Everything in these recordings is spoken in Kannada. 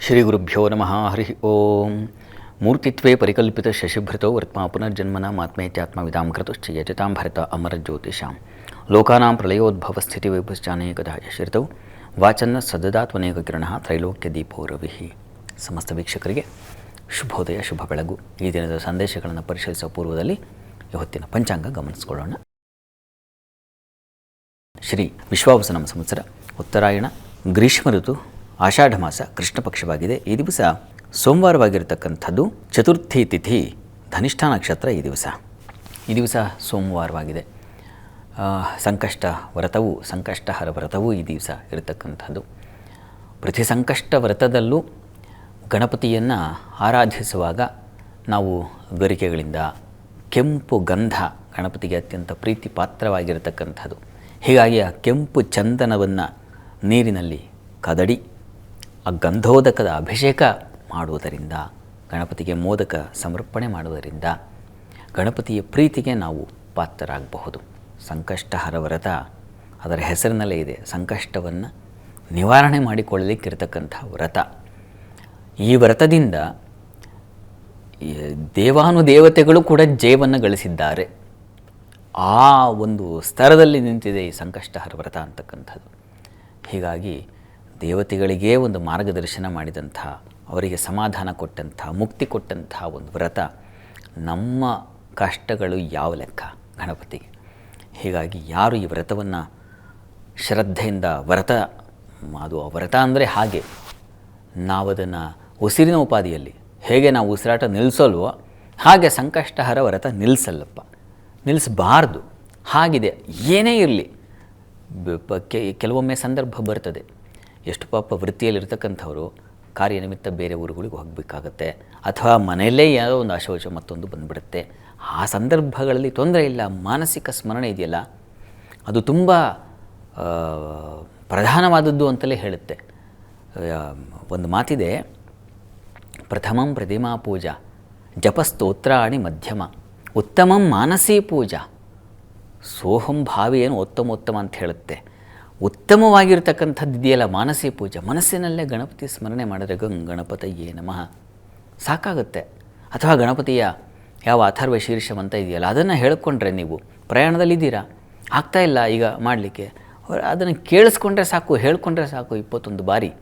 ಶ್ರೀ ಗುರುಭ್ಯೋ ನಮಃ, ಹರಿ ಓಂ. ಮೂರ್ತಿತ್ವೇ ಪರಿಕಲ್ಪಿತ ಶಶಿಭೃತೋ ವರ್ತ್ಮ ಪುನರ್ಜನ್ಮನ ಮಾತ್ಮೇತ್ಯಾತ್ಮ ವಿಧಾಂ ಯಜತಾಂ ಭರತ ಅಮರ ಜ್ಯೋತಿಷಾಂ. ಲೋಕಾನಾಂ ಪ್ರಳಯೋದ್ಭವ ಸ್ಥಿತಿ ವೈಭಶ್ಚಾನೇಕದ ಯಶರಿತೌ ವಾಚನ್ನ ಸದದಾತ್ಮನೇಕ ಕಿರಣ ತ್ರೈಲೋಕ್ಯ ದೀಪೋ ರವಿಹಿ ಸಮಸ್ತ ವೀಕ್ಷಕರಿಗೆ ಶುಭೋದಯ, ಶುಭ ಬೆಳಗು. ಈ ದಿನದ ಸಂದೇಶಗಳನ್ನು ಪರಿಶೀಲಿಸುವ ಪೂರ್ವದಲ್ಲಿ ಇವತ್ತಿನ ಪಂಚಾಂಗ ಗಮನಿಸಿಕೊಳ್ಳೋಣ. ಶ್ರೀ ವಿಶ್ವಾವಸನಮ ಸಂವತ್ಸರ, ಉತ್ತರಾಯಣ, ಗ್ರೀಷ್ಮ ಋತು ಆಷಾಢ ಮಾಸ ಕೃಷ್ಣ ಪಕ್ಷವಾಗಿದೆ. ಈ ದಿವಸ ಸೋಮವಾರವಾಗಿರತಕ್ಕಂಥದ್ದು ಚತುರ್ಥಿ ತಿಥಿ, ಧನಿಷ್ಠ ನಕ್ಷತ್ರ ಈ ದಿವಸ. ಈ ದಿವಸ ಸೋಮವಾರವಾಗಿದೆ. ಸಂಕಷ್ಟ ವ್ರತವು, ಸಂಕಷ್ಟಹರ ವ್ರತವೂ ಈ ದಿವಸ ಇರತಕ್ಕಂಥದ್ದು. ಪ್ರತಿ ಸಂಕಷ್ಟ ವ್ರತದಲ್ಲೂ ಗಣಪತಿಯನ್ನು ಆರಾಧಿಸುವಾಗ ನಾವು ಗರಿಕೆಗಳಿಂದ ಕೆಂಪು ಗಂಧ ಗಣಪತಿಗೆ ಅತ್ಯಂತ ಪ್ರೀತಿ ಪಾತ್ರವಾಗಿರತಕ್ಕಂಥದ್ದು. ಹೀಗಾಗಿ ಆ ಕೆಂಪು ಚಂದನವನ್ನು ನೀರಿನಲ್ಲಿ ಕದಡಿ ಆ ಗಂಧೋದಕದ ಅಭಿಷೇಕ ಮಾಡುವುದರಿಂದ, ಗಣಪತಿಗೆ ಮೋದಕ ಸಮರ್ಪಣೆ ಮಾಡುವುದರಿಂದ ಗಣಪತಿಯ ಪ್ರೀತಿಗೆ ನಾವು ಪಾತ್ರರಾಗಬಹುದು. ಸಂಕಷ್ಟಹರ ವ್ರತ ಅದರ ಹೆಸರಿನಲ್ಲೇ ಇದೆ, ಸಂಕಷ್ಟವನ್ನು ನಿವಾರಣೆ ಮಾಡಿಕೊಳ್ಳಲಿಕ್ಕಿರತಕ್ಕಂಥ ವ್ರತ. ಈ ವ್ರತದಿಂದ ದೇವಾನುದೇವತೆಗಳು ಕೂಡ ಜಯವನ್ನು ಗಳಿಸಿದ್ದಾರೆ. ಆ ಒಂದು ಸ್ತರದಲ್ಲಿ ನಿಂತಿದೆ ಈ ಸಂಕಷ್ಟಹರ ವ್ರತ ಅಂತಕ್ಕಂಥದ್ದು. ಹೀಗಾಗಿ ದೇವತೆಗಳಿಗೇ ಒಂದು ಮಾರ್ಗದರ್ಶನ ಮಾಡಿದಂಥ, ಅವರಿಗೆ ಸಮಾಧಾನ ಕೊಟ್ಟಂಥ, ಮುಕ್ತಿ ಕೊಟ್ಟಂಥ ಒಂದು ವ್ರತ ನಮ್ಮ ಕಷ್ಟಗಳು ಯಾವ ಲೆಕ್ಕ ಗಣಪತಿಗೆ? ಹೀಗಾಗಿ ಯಾರು ಈ ವ್ರತವನ್ನು ಶ್ರದ್ಧೆಯಿಂದ ವ್ರತ, ಅದು ವ್ರತ ಅಂದರೆ ಹಾಗೆ ನಾವು ಅದನ್ನು ಉಸಿರಿನ ಉಪಾಧಿಯಲ್ಲಿ ಹೇಗೆ ನಾವು ಉಸಿರಾಟ ನಿಲ್ಲಿಸಲ್ವೋ ಹಾಗೆ ಸಂಕಷ್ಟಹರ ವ್ರತ ನಿಲ್ಲಿಸಲ್ಲಪ್ಪ ನಿಲ್ಲಿಸಬಾರ್ದು ಹಾಗಿದೆ. ಏನೇ ಇರಲಿ. ಕೆಲವೊಮ್ಮೆ ಸಂದರ್ಭ ಬರ್ತದೆ. ಎಷ್ಟು ಪಾಪ ವೃತ್ತಿಯಲ್ಲಿರ್ತಕ್ಕಂಥವರು, ಕಾರ್ಯನಿಮಿತ್ತ ಬೇರೆ ಊರುಗಳಿಗೆ ಹೋಗಬೇಕಾಗತ್ತೆ. ಅಥವಾ ಮನೆಯಲ್ಲೇ ಯಾವುದೋ ಒಂದು ಅಶೌಚ ಮತ್ತೊಂದು ಬಂದುಬಿಡುತ್ತೆ. ಆ ಸಂದರ್ಭಗಳಲ್ಲಿ ತೊಂದರೆ ಇಲ್ಲ, ಮಾನಸಿಕ ಸ್ಮರಣೆ ಇದೆಯಲ್ಲ? ಅದು ತುಂಬ ಪ್ರಧಾನವಾದದ್ದು ಅಂತಲೇ ಹೇಳುತ್ತೆ. ಒಂದು ಮಾತಿದೆ, ಪ್ರಥಮಂ ಪ್ರತಿಮಾ ಪೂಜಾ, ಜಪಸ್ತೋತ್ರಾಣಿ ಮಧ್ಯಮ, ಉತ್ತಮಂ ಮಾನಸೀ ಪೂಜಾ, ಸೋಹಂ ಭಾವಿ ಏನು ಉತ್ತಮ ಉತ್ತಮ ಅಂತ ಹೇಳುತ್ತೆ. ಉತ್ತಮವಾಗಿರ್ತಕ್ಕಂಥದ್ದು ಇದೆಯಲ್ಲ ಮಾನಸಿ ಪೂಜೆ. ಮನಸ್ಸಿನಲ್ಲೇ ಗಣಪತಿ ಸ್ಮರಣೆ ಮಾಡಿದ್ರೆ ಗಂಗ್, ಗಣಪತಯ್ಯೇ ನಮಃ. ಸಾಕಾಗುತ್ತೆ. ಅಥವಾ ಗಣಪತಿಯ ಯಾವ ಅಥರ್ವ ಶೀರ್ಷಂ ಅಂತ ಇದೆಯಲ್ಲ, ಅದನ್ನು ಹೇಳಿಕೊಂಡ್ರೆ ನೀವು ಪ್ರಯಾಣದಲ್ಲಿದ್ದೀರಾ? ಆಗ್ತಾ ಇಲ್ಲ ಈಗ ಮಾಡಲಿಕ್ಕೆ. ಅದನ್ನು ಕೇಳಿಸ್ಕೊಂಡ್ರೆ ಸಾಕು, ಹೇಳ್ಕೊಂಡ್ರೆ ಸಾಕು ಇಪ್ಪತ್ತೊಂದು ಬಾರಿ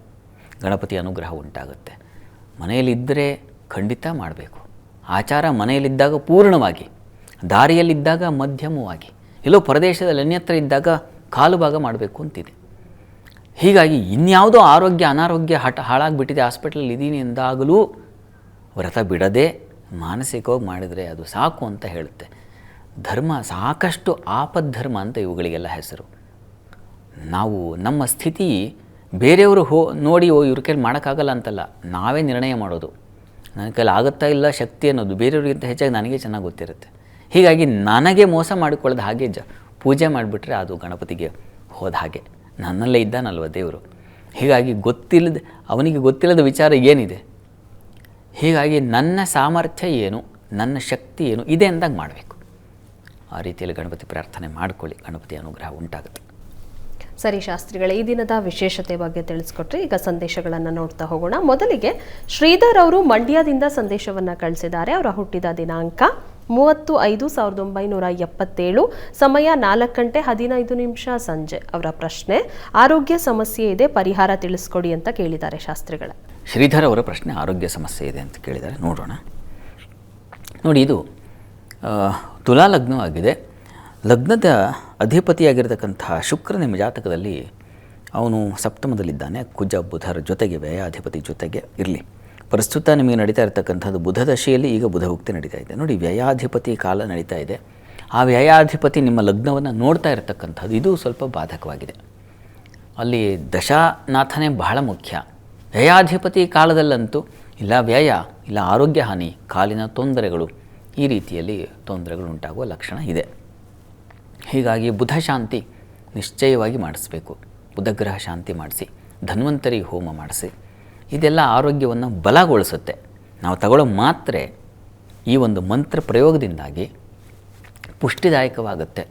ಗಣಪತಿ ಅನುಗ್ರಹ ಉಂಟಾಗುತ್ತೆ. ಮನೆಯಲ್ಲಿದ್ದರೆ ಖಂಡಿತ ಮಾಡಬೇಕು. ಆಚಾರ ಮನೆಯಲ್ಲಿದ್ದಾಗ ಪೂರ್ಣವಾಗಿ, ದಾರಿಯಲ್ಲಿದ್ದಾಗ ಮಧ್ಯಮವಾಗಿ ಎಲ್ಲೋ ಪ್ರದೇಶದಲ್ಲಿ ಅನ್ಯತ್ರ ಇದ್ದಾಗ ಕಾಲು ಭಾಗ ಮಾಡಬೇಕು ಅಂತಿದೆ. ಹೀಗಾಗಿ ಇನ್ಯಾವುದೋ ಆರೋಗ್ಯ, ಅನಾರೋಗ್ಯ ಹಠ ಹಾಳಾಗಿಬಿಟ್ಟಿದೆ, ಹಾಸ್ಪಿಟ್ಲಲ್ಲಿ ಇದ್ದೀನಿ ಎಂದಾಗಲೂ ವ್ರತ ಬಿಡದೆ ಮಾನಸಿಕವಾಗಿ ಮಾಡಿದರೆ ಅದು ಸಾಕು ಅಂತ ಹೇಳುತ್ತೆ. ಧರ್ಮ, ಸಾಕಷ್ಟು ಆಪದ್ಧರ್ಮ ಅಂತ ಇವುಗಳಿಗೆಲ್ಲ ಹೆಸರು. ನಾವು ನಮ್ಮ ಸ್ಥಿತಿ ಬೇರೆಯವರು ಹೋ, ನೋಡಿ ಓ, ಇವ್ರ ಕೈಲಿ ಮಾಡೋಕ್ಕಾಗಲ್ಲ ಅಂತಲ್ಲ, ನಾವೇ ನಿರ್ಣಯ ಮಾಡೋದು. ನನ್ನ ಕೈಲಿ ಆಗುತ್ತಾ ಇಲ್ಲ ಶಕ್ತಿ ಅನ್ನೋದು ಬೇರೆಯವ್ರಿಗಿಂತ ಹೆಚ್ಚಾಗಿ ನನಗೆ ಚೆನ್ನಾಗಿ ಗೊತ್ತಿರುತ್ತೆ. ಹೀಗಾಗಿ ನನಗೆ ಮೋಸ ಮಾಡಿಕೊಳ್ಳೋದು ಹಾಗೆ ಜ ಪೂಜೆ ಮಾಡಿಬಿಟ್ರೆ ಅದು ಗಣಪತಿಗೆ ಹೋದ ಹಾಗೆ. ನನ್ನಲ್ಲೇ ಇದ್ದಾನಲ್ವ ದೇವರು. ಹೀಗಾಗಿ ಗೊತ್ತಿಲ್ಲದೆ, ಅವನಿಗೆ ಗೊತ್ತಿಲ್ಲದ ವಿಚಾರ ಏನಿದೆ? ಹೀಗಾಗಿ ನನ್ನ ಸಾಮರ್ಥ್ಯ ಏನು? ನನ್ನ ಶಕ್ತಿ ಏನು? ಇದೆ ಅಂದಾಗ ಮಾಡಬೇಕು. ಆ ರೀತಿಯಲ್ಲಿ ಗಣಪತಿ ಪ್ರಾರ್ಥನೆ ಮಾಡಿಕೊಳ್ಳಿ. ಗಣಪತಿ ಅನುಗ್ರಹ ಉಂಟಾಗುತ್ತೆ. ಸರಿ ಶಾಸ್ತ್ರಿಗಳೇ, ಈ ದಿನದ ವಿಶೇಷತೆ ಬಗ್ಗೆ ತಿಳಿಸ್ಕೊಟ್ರಿ ಈಗ ಸಂದೇಶಗಳನ್ನು ನೋಡ್ತಾ ಹೋಗೋಣ. ಮೊದಲಿಗೆ ಶ್ರೀಧರ್ ಅವರು ಮಂಡ್ಯದಿಂದ ಸಂದೇಶವನ್ನು ಕಳಿಸಿದ್ದಾರೆ. ಅವರ ಹುಟ್ಟಿದ ದಿನಾಂಕ ಮೂವತ್ತು ಐದು ಸಾವಿರದ ಒಂಬೈನೂರ ಎಪ್ಪತ್ತೇಳು, ಸಮಯ ನಾಲ್ಕು ಗಂಟೆ ಹದಿನೈದು ನಿಮಿಷ ಸಂಜೆ. ಅವರ ಪ್ರಶ್ನೆ, ಆರೋಗ್ಯ ಸಮಸ್ಯೆ ಇದೆ, ಪರಿಹಾರ ತಿಳಿಸ್ಕೊಡಿ ಅಂತ ಕೇಳಿದ್ದಾರೆ ಶಾಸ್ತ್ರಿಗಳ. ಶ್ರೀಧರ್ ಅವರ ಪ್ರಶ್ನೆ, ಆರೋಗ್ಯ ಸಮಸ್ಯೆ ಇದೆ ಅಂತ ಕೇಳಿದ್ದಾರೆ. ನೋಡೋಣ. ನೋಡಿ, ಇದು ತುಲಾ ಲಗ್ನವಾಗಿದೆ ಲಗ್ನದ ಅಧಿಪತಿಯಾಗಿರ್ತಕ್ಕಂಥ ಶುಕ್ರ ನಿಮ್ಮ ಜಾತಕದಲ್ಲಿ ಅವನು ಸಪ್ತಮದಲ್ಲಿದ್ದಾನೆ. ಕುಜ, ಬುಧರ ಜೊತೆಗೆ ವ್ಯಯಾಧಿಪತಿ ಜೊತೆಗೆ ಇರಲಿ. ಪ್ರಸ್ತುತ ನಿಮಗೆ ನಡೀತಾ ಇರತಕ್ಕಂಥದ್ದು ಬುಧ ದಶೆಯಲ್ಲಿ ಈಗ ಬುಧಭುಕ್ತಿ ನಡೀತಾ ಇದೆ. ನೋಡಿ, ವ್ಯಯಾಧಿಪತಿ ಕಾಲ ನಡೀತಾ ಇದೆ. ಆ ವ್ಯಯಾಧಿಪತಿ ನಿಮ್ಮ ಲಗ್ನವನ್ನು ನೋಡ್ತಾ ಇರತಕ್ಕಂಥದ್ದು ಇದು ಸ್ವಲ್ಪ ಬಾಧಕವಾಗಿದೆ. ಅಲ್ಲಿ ದಶಾನಾಥನೇ ಬಹಳ ಮುಖ್ಯ. ವ್ಯಯಾಧಿಪತಿ ಕಾಲದಲ್ಲಂತೂ ಇಲ್ಲ ವ್ಯಯ, ಇಲ್ಲ ಆರೋಗ್ಯ ಹಾನಿ, ಕಾಲಿನ ತೊಂದರೆಗಳು, ಈ ರೀತಿಯಲ್ಲಿ ತೊಂದರೆಗಳು ಉಂಟಾಗುವ ಲಕ್ಷಣ ಇದೆ. ಹೀಗಾಗಿ ಬುಧ ಶಾಂತಿ ನಿಶ್ಚಯವಾಗಿ ಮಾಡಿಸ್ಬೇಕು. ಬುಧಗ್ರಹ ಶಾಂತಿ ಮಾಡಿಸಿ, ಧನ್ವಂತರಿ ಹೋಮ ಮಾಡಿಸಿ. ಇದೆಲ್ಲ ಆರೋಗ್ಯವನ್ನು ಬಲಗೊಳಿಸುತ್ತೆ. ನಾವು ತಗೊಳ್ಳೋ ಮಾತ್ರೆ ಈ ಒಂದು ಮಂತ್ರ ಪ್ರಯೋಗದಿಂದಾಗಿ ಪುಷ್ಟಿದಾಯಕವಾಗುತ್ತೆ.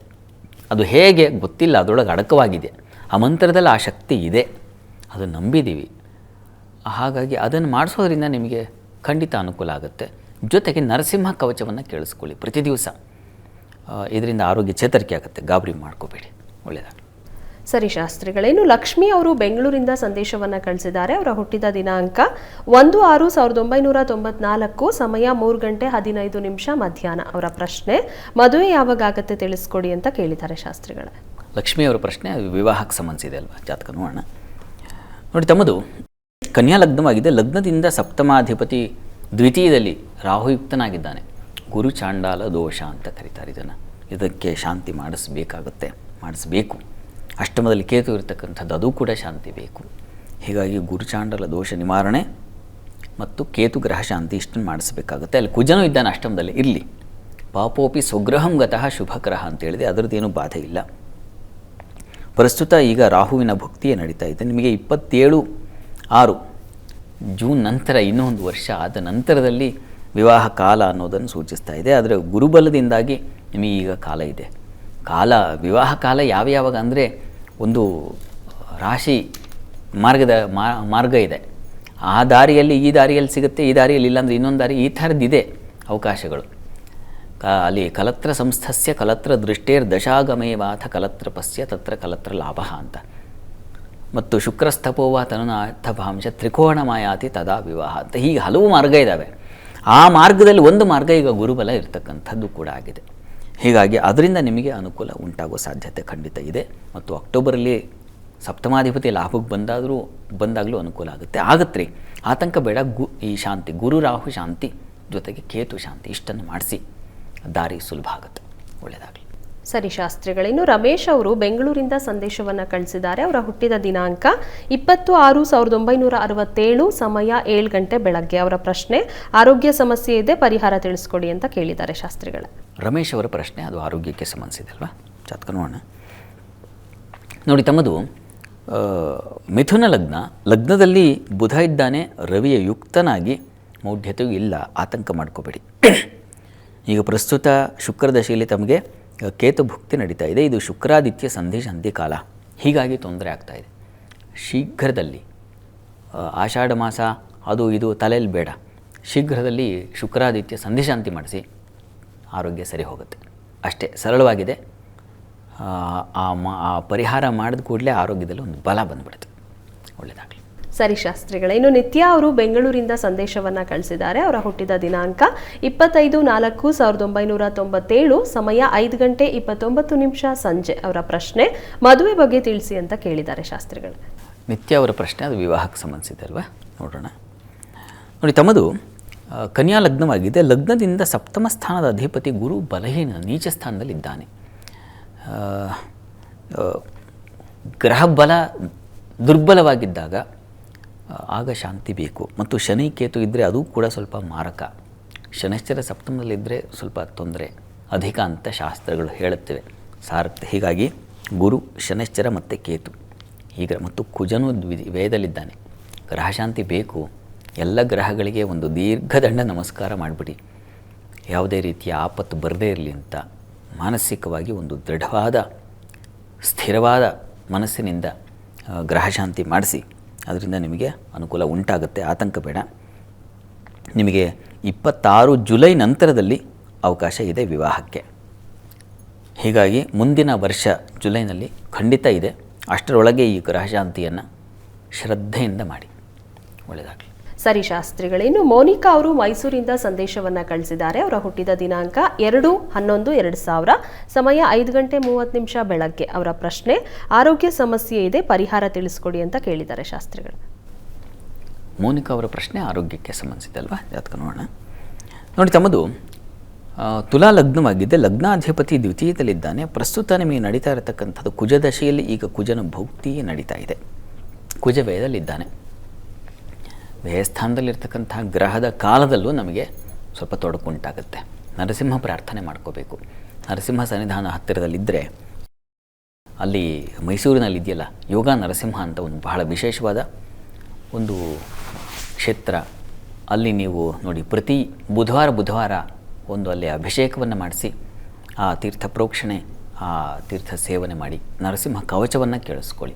ಅದು ಹೇಗೆ ಗೊತ್ತಿಲ್ಲ, ಅದರೊಳಗೆ ಅಡಕವಾಗಿದೆ. ಆ ಮಂತ್ರದಲ್ಲಿ ಆ ಶಕ್ತಿ ಇದೆ. ಅದು ನಂಬಿದ್ದೀವಿ. ಹಾಗಾಗಿ ಅದನ್ನು ಮಾಡಿಸೋದ್ರಿಂದ ನಿಮಗೆ ಖಂಡಿತ ಅನುಕೂಲ ಆಗುತ್ತೆ. ಜೊತೆಗೆ ನರಸಿಂಹ ಕವಚವನ್ನು ಕೇಳಿಸ್ಕೊಳ್ಳಿ ಪ್ರತಿ ದಿವಸ ಇದರಿಂದ ಆರೋಗ್ಯ ಚೇತರಿಕೆ ಆಗುತ್ತೆ. ಗಾಬರಿ ಮಾಡ್ಕೋಬೇಡಿ. ಒಳ್ಳೆಯದಾಗಲಿ ಸರಿ ಶಾಸ್ತ್ರಿಗಳೇ ಇನ್ನು ಲಕ್ಷ್ಮಿ ಅವರು ಬೆಂಗಳೂರಿಂದ ಸಂದೇಶವನ್ನ ಕಳಿಸಿದ್ದಾರೆ. ಅವರ ಹುಟ್ಟಿದ ದಿನಾಂಕ ಒಂದು ಆರು ಸಾವಿರದ ಒಂಬೈನೂರ ತೊಂಬತ್ನಾಲ್ಕು, ಸಮಯ ಮೂರು ಗಂಟೆ ಹದಿನೈದು ನಿಮಿಷ ಮಧ್ಯಾಹ್ನ. ಅವರ ಪ್ರಶ್ನೆ, ಮದುವೆ ಯಾವಾಗ ಆಗತ್ತೆ ತಿಳಿಸ್ಕೊಡಿ ಅಂತ ಕೇಳಿದ್ದಾರೆ ಶಾಸ್ತ್ರಿಗಳೇ. ಲಕ್ಷ್ಮಿಯವರ ಪ್ರಶ್ನೆ ವಿವಾಹಕ್ಕೆ ಸಂಬಂಧಿಸಿದೆ ಅಲ್ವಾ? ಜಾತಕ ನೋಡೋಣ. ನೋಡಿ, ತಮ್ಮದು ಕನ್ಯಾ ಲಗ್ನವಾಗಿದೆ. ಲಗ್ನದಿಂದ ಸಪ್ತಮಾಧಿಪತಿ ದ್ವಿತೀಯದಲ್ಲಿ ರಾಹುಯುಕ್ತನಾಗಿದ್ದಾನೆ. ಗುರು ಚಾಂಡಾಲ ದೋಷ ಅಂತ ಕರೀತಾರೆ ಇದನ್ನು. ಇದಕ್ಕೆ ಶಾಂತಿ ಮಾಡಿಸ್ಬೇಕಾಗುತ್ತೆ, ಮಾಡಿಸ್ಬೇಕು. ಅಷ್ಟಮದಲ್ಲಿ ಕೇತು ಇರತಕ್ಕಂಥದ್ದು, ಅದು ಕೂಡ ಶಾಂತಿ ಬೇಕು. ಹೀಗಾಗಿ ಗುರುಚಾಂಡಲ ದೋಷ ನಿವಾರಣೆ ಮತ್ತು ಕೇತು ಗ್ರಹ ಶಾಂತಿ ಇಷ್ಟನ್ನು ಮಾಡಿಸ್ಬೇಕಾಗುತ್ತೆ. ಅಲ್ಲಿ ಕುಜನೂ ಇದ್ದಾನೆ ಅಷ್ಟಮದಲ್ಲಿ, ಇರಲಿ. ಪಾಪೋಪಿ ಸ್ವಗ್ರಹಂ ಗತಃ ಶುಭಗ್ರಹ ಅಂತ ಹೇಳಿದೆ ಅದರದ್ದೇನು ಬಾಧೆ ಇಲ್ಲ. ಪ್ರಸ್ತುತ ಈಗ ರಾಹುವಿನ ಭಕ್ತಿಯೇ ನಡೀತಾ ಇದೆ. ನಿಮಗೆ ಇಪ್ಪತ್ತೇಳು ಆರು ಜೂನ್ ನಂತರ ಇನ್ನೊಂದು ವರ್ಷ ಆದ ನಂತರದಲ್ಲಿ ವಿವಾಹ ಕಾಲ ಅನ್ನೋದನ್ನು ಸೂಚಿಸ್ತಾ ಇದೆ. ಆದರೆ ಗುರುಬಲದಿಂದಾಗಿ ನಿಮಗೆ ಈಗ ಕಾಲ ಇದೆ. ಕಾಲ, ವಿವಾಹ ಕಾಲ ಯಾವ ಯಾವಾಗ ಅಂದರೆ ಒಂದು ರಾಶಿ ಮಾರ್ಗದ ಮಾರ್ಗ ಇದೆ. ಆ ದಾರಿಯಲ್ಲಿ ಈ ದಾರಿಯಲ್ಲಿ ಸಿಗುತ್ತೆ, ಈ ದಾರಿಯಲ್ಲಿ ಇಲ್ಲಾಂದರೆ ಇನ್ನೊಂದು ದಾರಿ ಈ ಥರದ್ದಿದೆ ಅವಕಾಶಗಳು. ಕ, ಅಲ್ಲಿ ಕಲತ್ರ ಸಂಸ್ಥಸ್ಯ ಕಲತ್ರ ದೃಷ್ಟೇರ್ ದಶಾಗಮೇವಾಥ ಕಲತ್ರ ಪಸ್ಯ ತತ್ರ ಕಲತ್ರ ಲಾಭ ಅಂತ. ಮತ್ತು ಶುಕ್ರಸ್ಥಪೋವ ತನುನಾಥಭಾಂಶ ತ್ರಿಕೋಣಮಾಯಾತಿ ತದಾ ವಿವಾಹ ಅಂತ ಹೀಗೆ ಹಲವು ಮಾರ್ಗ ಇದ್ದಾವೆ ಆ ಮಾರ್ಗದಲ್ಲಿ ಒಂದು ಮಾರ್ಗ ಈಗ ಗುರುಬಲ ಇರತಕ್ಕಂಥದ್ದು ಕೂಡ ಆಗಿದೆ. ಹೀಗಾಗಿ ಅದರಿಂದ ನಿಮಗೆ ಅನುಕೂಲ ಉಂಟಾಗುವ ಸಾಧ್ಯತೆ ಖಂಡಿತ ಇದೆ. ಮತ್ತು ಅಕ್ಟೋಬರಲ್ಲಿ ಸಪ್ತಮಾಧಿಪತಿ ಲಾಭಕ್ಕೆ ಬಂದಾದರೂ, ಬಂದಾಗಲೂ ಅನುಕೂಲ ಆಗುತ್ತೆ. ಆಗತ್ತೆ ಆತಂಕ ಬೇಡ. ಗು, ಈ ಶಾಂತಿ, ಗುರು ರಾಹು ಶಾಂತಿ ಜೊತೆಗೆ ಕೇತು ಶಾಂತಿ ಇಷ್ಟನ್ನು ಮಾಡಿಸಿ. ದಾರಿ ಸುಲಭ ಆಗುತ್ತೆ. ಒಳ್ಳೆಯದಾಗಲಿ ಸರಿ ಶಾಸ್ತ್ರಿಗಳೇ, ಇನ್ನು ರಮೇಶ್ ಅವರು ಬೆಂಗಳೂರಿಂದ ಸಂದೇಶವನ್ನ ಕಳಿಸಿದ್ದಾರೆ. ಅವರ ಹುಟ್ಟಿದ ದಿನಾಂಕ ಇಪ್ಪತ್ತು ಆರು ಸಾವಿರದ ಒಂಬೈನೂರ ಅರವತ್ತೇಳು, ಸಮಯ ಏಳು ಗಂಟೆ ಬೆಳಗ್ಗೆ. ಅವರ ಪ್ರಶ್ನೆ, ಆರೋಗ್ಯ ಸಮಸ್ಯೆ ಇದೆ, ಪರಿಹಾರ ತಿಳಿಸ್ಕೊಡಿ ಅಂತ ಕೇಳಿದ್ದಾರೆ ಶಾಸ್ತ್ರಿಗಳೇ. ರಮೇಶ್ ಅವರ ಪ್ರಶ್ನೆ, ಅದು ಆರೋಗ್ಯಕ್ಕೆ ಸಂಬಂಧಿಸಿದೆ ಅಲ್ವಾ? ಜಾತಕ ನೋಡೋಣ ನೋಡಿ, ತಮ್ಮದು ಮಿಥುನ ಲಗ್ನ. ಲಗ್ನದಲ್ಲಿ ಬುಧ ಇದ್ದಾನೆ, ರವಿಯ ಯುಕ್ತನಾಗಿ ಮೌಢ್ಯತೆಯೂ ಇಲ್ಲ, ಆತಂಕ ಮಾಡ್ಕೋಬೇಡಿ. ಈಗ ಪ್ರಸ್ತುತ ಶುಕ್ರದಶೆಯಲ್ಲಿ ತಮಗೆ ಆ, ಕೇತು ಭುಕ್ತಿ ನಡೀತಾ ಇದೆ. ಇದು ಶುಕ್ರಾದಿತ್ಯ ಸಂಧಿ ಕಾಲ. ಹೀಗಾಗಿ ತೊಂದರೆ ಆಗ್ತಾ ಇದೆ. ಶೀಘ್ರದಲ್ಲಿ ಆಷಾಢ ಮಾಸ ಅದು ಇದು ತಲೆಯಲ್ಲಿ ಬೇಡ. ಶೀಘ್ರದಲ್ಲಿ ಶುಕ್ರಾದಿತ್ಯ ಸಂಧಿ ಶಾಂತಿ ಮಾಡಿಸಿ ಆರೋಗ್ಯ ಸರಿ ಹೋಗುತ್ತೆ. ಅಷ್ಟೇ ಸರಳವಾಗಿದೆ. ಆ, ಆ ಪರಿಹಾರ ಮಾಡಿದ ಕೂಡಲೇ ಆರೋಗ್ಯದಲ್ಲಿ ಒಂದು ಬಲ ಬಂದ್ಬಿಡುತ್ತೆ. ಒಳ್ಳೆಯದಾಗಲಿ ಸರಿ ಶಾಸ್ತ್ರಿಗಳೇ ಇನ್ನು ನಿತ್ಯ ಅವರು ಬೆಂಗಳೂರಿಂದ ಸಂದೇಶವನ್ನ ಕಳಿಸಿದ್ದಾರೆ. ಅವರ ಹುಟ್ಟಿದ ದಿನಾಂಕ ಇಪ್ಪತ್ತೈದು ನಾಲ್ಕು ಸಾವಿರದ ಒಂಬೈನೂರ ತೊಂಬತ್ತೇಳು, ಸಮಯ ಐದು ಗಂಟೆ ಇಪ್ಪತ್ತೊಂಬತ್ತು ನಿಮಿಷ ಸಂಜೆ ಅವರ ಪ್ರಶ್ನೆ. ಮದುವೆ ಬಗ್ಗೆ ತಿಳಿಸಿ ಅಂತ ಕೇಳಿದ್ದಾರೆ ಶಾಸ್ತ್ರಿಗಳು. ನಿತ್ಯ ಅವರ ಪ್ರಶ್ನೆ, ಅದು ವಿವಾಹಕ್ಕೆ ಸಂಬಂಧಿಸಿದೆ ಅಲ್ವಾ ನೋಡೋಣ. ನೋಡಿ, ತಮ್ಮದು ಕನ್ಯಾ ಲಗ್ನವಾಗಿದೆ. ಲಗ್ನದಿಂದ ಸಪ್ತಮ ಸ್ಥಾನದ ಅಧಿಪತಿ ಗುರು ಬಲಹೀನ ನೀಚ ಸ್ಥಾನದಲ್ಲಿದ್ದಾನೆ. ಗ್ರಹ ಬಲ ದುರ್ಬಲವಾಗಿದ್ದಾಗ ಆಗ ಶಾಂತಿ ಬೇಕು. ಮತ್ತು ಶನಿ ಕೇತು ಇದ್ದರೆ ಅದು ಕೂಡ ಸ್ವಲ್ಪ ಮಾರಕ. ಶನಿಶ್ಚರ ಸಪ್ತಮದಲ್ಲಿದ್ದರೆ ಸ್ವಲ್ಪ ತೊಂದರೆ. ಅಧಿಕ ಅಂತ ಶಾಸ್ತ್ರಗಳು ಹೇಳುತ್ತವೆ. ಸಾರುತ್ತೆ ಹೀಗಾಗಿ ಗುರು, ಶನಿಶ್ಚರ ಮತ್ತು ಕೇತು. ಈಗ ಮತ್ತು ಕುಜನು ವೇದಲ್ಲಿದ್ದಾನೆ. ಗ್ರಹಶಾಂತಿ ಬೇಕು. ಎಲ್ಲ ಗ್ರಹಗಳಿಗೆ ಒಂದು ದೀರ್ಘದಂಡ ನಮಸ್ಕಾರ ಮಾಡಿಬಿಡಿ. ಯಾವುದೇ ರೀತಿಯ ಆಪತ್ತು ಬರದೇ ಇರಲಿ ಅಂತ ಮಾನಸಿಕವಾಗಿ ಒಂದು ದೃಢವಾದ, ಸ್ಥಿರವಾದ ಮನಸ್ಸಿನಿಂದ ಗ್ರಹಶಾಂತಿ ಮಾಡಿಸಿ. ಅದರಿಂದ ನಿಮಗೆ ಅನುಕೂಲ ಉಂಟಾಗುತ್ತೆ. ಆತಂಕ ಬೇಡ. ನಿಮಗೆ ಇಪ್ಪತ್ತಾರು ಜುಲೈ ನಂತರದಲ್ಲಿ ಅವಕಾಶ ಇದೆ ವಿವಾಹಕ್ಕೆ. ಹೀಗಾಗಿ ಮುಂದಿನ ವರ್ಷ ಜುಲೈನಲ್ಲಿ ಖಂಡಿತ ಇದೆ. ಅಷ್ಟರೊಳಗೆ ಈ ಗ್ರಹಶಾಂತಿಯನ್ನು ಶ್ರದ್ಧೆಯಿಂದ ಮಾಡಿ. ಒಳ್ಳೆಯದಾಗಲಿ ಸರಿ ಶಾಸ್ತ್ರಿಗಳೇ ಇನ್ನು ಮೋನಿಕಾ ಅವರು ಮೈಸೂರಿಂದ ಸಂದೇಶವನ್ನ ಕಳಿಸಿದ್ದಾರೆ. ಅವರ ಹುಟ್ಟಿದ ದಿನಾಂಕ ಎರಡು ಹನ್ನೊಂದು ಎರಡು ಸಾವಿರ. ಸಮಯ ಐದು ಗಂಟೆ ಮೂವತ್ತು ನಿಮಿಷ ಬೆಳಗ್ಗೆ. ಅವರ ಪ್ರಶ್ನೆ, ಆರೋಗ್ಯ ಸಮಸ್ಯೆ ಇದೆ, ಪರಿಹಾರ ತಿಳಿಸ್ಕೊಡಿ ಅಂತ ಕೇಳಿದ್ದಾರೆ ಶಾಸ್ತ್ರಿಗಳು. ಮೋನಿಕಾ ಅವರ ಪ್ರಶ್ನೆ ಆರೋಗ್ಯಕ್ಕೆ ಸಂಬಂಧಿಸಿದೆ ಅಲ್ವಾ? ನೋಡೋಣ. ನೋಡಿ ತಮ್ಮದು ತುಲಾ ಲಗ್ನವಾಗಿದೆ. ಲಗ್ನಾಧಿಪತಿ ದ್ವಿತೀಯದಲ್ಲಿದ್ದಾನೆ. ಪ್ರಸ್ತುತ ನಿಮಗೆ ನಡೀತಾ ಇರತಕ್ಕಂಥದ್ದು ಕುಜದಶೆಯಲ್ಲಿ ಈಗ ಕುಜನ ಭೌಕ್ತಿಯೇ ನಡೀತಾ ಇದೆ. ಕುಜ ವೇದಲ್ಲಿದ್ದಾನೆ. ದೇಹಸ್ಥಾನದಲ್ಲಿರ್ತಕ್ಕಂಥ ಗ್ರಹದ ಕಾಲದಲ್ಲೂ ನಮಗೆ ಸ್ವಲ್ಪ ತೊಡಕು ಉಂಟಾಗುತ್ತೆ ನರಸಿಂಹ ಪ್ರಾರ್ಥನೆ ಮಾಡ್ಕೋಬೇಕು. ನರಸಿಂಹ ಸನ್ನಿಧಾನ ಹತ್ತಿರದಲ್ಲಿದ್ದರೆ ಅಲ್ಲಿ ಮೈಸೂರಿನಲ್ಲಿ ಇದೆಯಲ್ಲ ಯೋಗ ನರಸಿಂಹ ಅಂತ ಒಂದು ಬಹಳ ವಿಶೇಷವಾದ ಒಂದು ಕ್ಷೇತ್ರ. ಅಲ್ಲಿ ನೀವು ನೋಡಿ, ಪ್ರತಿ ಬುಧವಾರ ಬುಧವಾರ ಒಂದು ಅಲ್ಲಿ ಅಭಿಷೇಕವನ್ನು ಮಾಡಿಸಿ, ಆ ತೀರ್ಥ ಪ್ರೋಕ್ಷಣೆ, ಆ ತೀರ್ಥ ಸೇವನೆ ಮಾಡಿ, ನರಸಿಂಹ ಕವಚವನ್ನು ಕೇಳಿಸ್ಕೊಳ್ಳಿ.